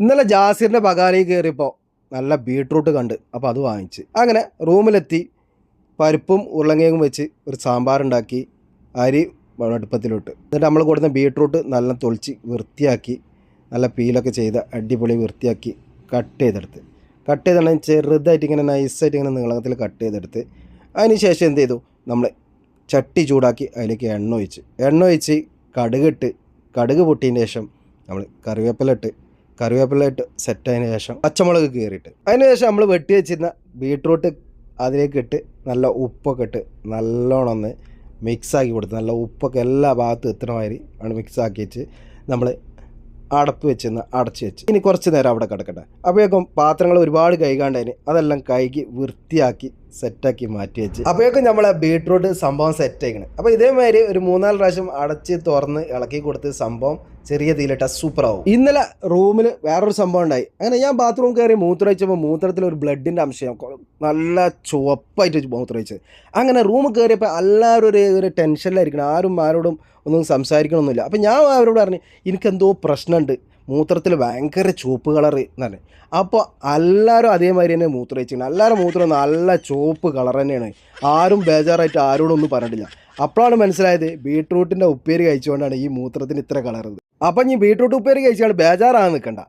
ഇന്നലെ ജാസിറിന്റെ ബകാലയിൽ കയറിയപ്പോൾ നല്ല ബീട്രൂട്ട് കണ്ട് അപ്പോൾ അത് വാങ്ങിച്ച്. അങ്ങനെ റൂമിലെത്തി പരിപ്പും ഉരുളങ്ങയും വെച്ച് ഒരു സാമ്പാറുണ്ടാക്കി അരി അടുപ്പത്തിലിട്ട്. എന്നിട്ട് നമ്മൾ കൊടുത്ത ബീട്രൂട്ട് നല്ല തൊളിച്ച് വൃത്തിയാക്കി നല്ല പീലൊക്കെ ചെയ്ത് അടിപൊളി വൃത്തിയാക്കി കട്ട് ചെയ്തെടുത്ത്. കട്ട് ചെയ്തിട്ടുണ്ടെങ്കിൽ ചെറുതായിട്ട് ഇങ്ങനെ നൈസായിട്ട് ഇങ്ങനെ നീളത്തിൽ കട്ട് ചെയ്തെടുത്ത് അതിന് ശേഷം എന്ത് ചെയ്തു? നമ്മൾ ചട്ടി ചൂടാക്കി അതിലേക്ക് എണ്ണ ഒഴിച്ച്. എണ്ണ ഒഴിച്ച് കടുകിട്ട് കടുക് പൊട്ടിയതിന് ശേഷം നമ്മൾ കറിവേപ്പില ഇട്ട് കറിവേപ്പില ഇട്ട് ആയതിനു ശേഷം പച്ചമുളക് കീറിയിട്ട്. അതിന് ശേഷം നമ്മൾ വെട്ടി വെച്ചിരുന്ന ബീട്രൂട്ട് അതിലേക്ക് ഇട്ട് നല്ല ഉപ്പൊക്കെ ഇട്ട് നല്ലോണം ഒന്ന് മിക്സാക്കി കൊടുത്ത് നല്ല ഉപ്പൊക്കെ എല്ലാ ഭാഗത്തും എത്തുന്ന മാതിരി ആണ് മിക്സാക്കി വെച്ച് നമ്മൾ അടപ്പ് വെച്ചെന്ന് അടച്ചു വെച്ച്. ഇനി കുറച്ച് നേരം അവിടെ കിടക്കട്ടെ. അപ്പോഴേക്കും പാത്രങ്ങൾ ഒരുപാട് കൈകാണ്ടതിന് അതെല്ലാം കൈകി വൃത്തിയാക്കി സെറ്റാക്കി മാറ്റി വെച്ച്. അപ്പോഴേക്കും നമ്മളെ ബീട്രൂട്ട് സംഭവം സെറ്റ് ആയിക്കണ്. അപ്പോൾ ഇതേമാതിരി ഒരു മൂന്നാൽ പ്രാവശ്യം അടച്ച് തുറന്ന് ഇളക്കി കൊടുത്ത് സംഭവം ചെറിയ തീയിലിട്ട സൂപ്പറാവും ഇന്നലെ റൂമിൽ വേറൊരു സംഭവം ഉണ്ടായി. അങ്ങനെ ഞാൻ ബാത്റൂം കയറി മൂത്രമൊഴിച്ചപ്പോൾ മൂത്രത്തിൽ ഒരു ബ്ലഡിന്റെ അംശം നല്ല ചുവപ്പായിട്ട് മൂത്രമൊഴിച്ചത് അങ്ങനെ റൂമിൽ കയറിയപ്പോൾ എല്ലാവരും ഒരു ഒരു ടെൻഷനിലായിരിക്കണം ആരും ആരോടും ഒന്നും സംസാരിക്കണമൊന്നുമില്ല അപ്പം ഞാൻ അവരോട് പറഞ്ഞു എനിക്കെന്തോ പ്രശ്നമുണ്ട്. മൂത്രത്തിൽ ഭയങ്കര ചുവപ്പ് കളർ എന്നാണ് അപ്പോൾ എല്ലാവരും അതേമാതിരി തന്നെ മൂത്രം വെച്ചിട്ടുണ്ട് എല്ലാവരും മൂത്രം നല്ല ചുവപ്പ് കളർ തന്നെയാണ്. ആരും ബേജാറായിട്ട് ആരോടൊന്നും പറഞ്ഞിട്ടില്ല. അപ്പോഴാണ് മനസ്സിലായത് ബീട്രൂട്ടിന്റെ ഉപ്പേരി കഴിച്ചുകൊണ്ടാണ് ഈ മൂത്രത്തിന് ഇത്ര കളറുന്നത് അപ്പം ഈ ബീട്രൂട്ട് ഉപ്പേരി കഴിച്ചാൽ ബേജാറാണ് നിൽക്കണ്ട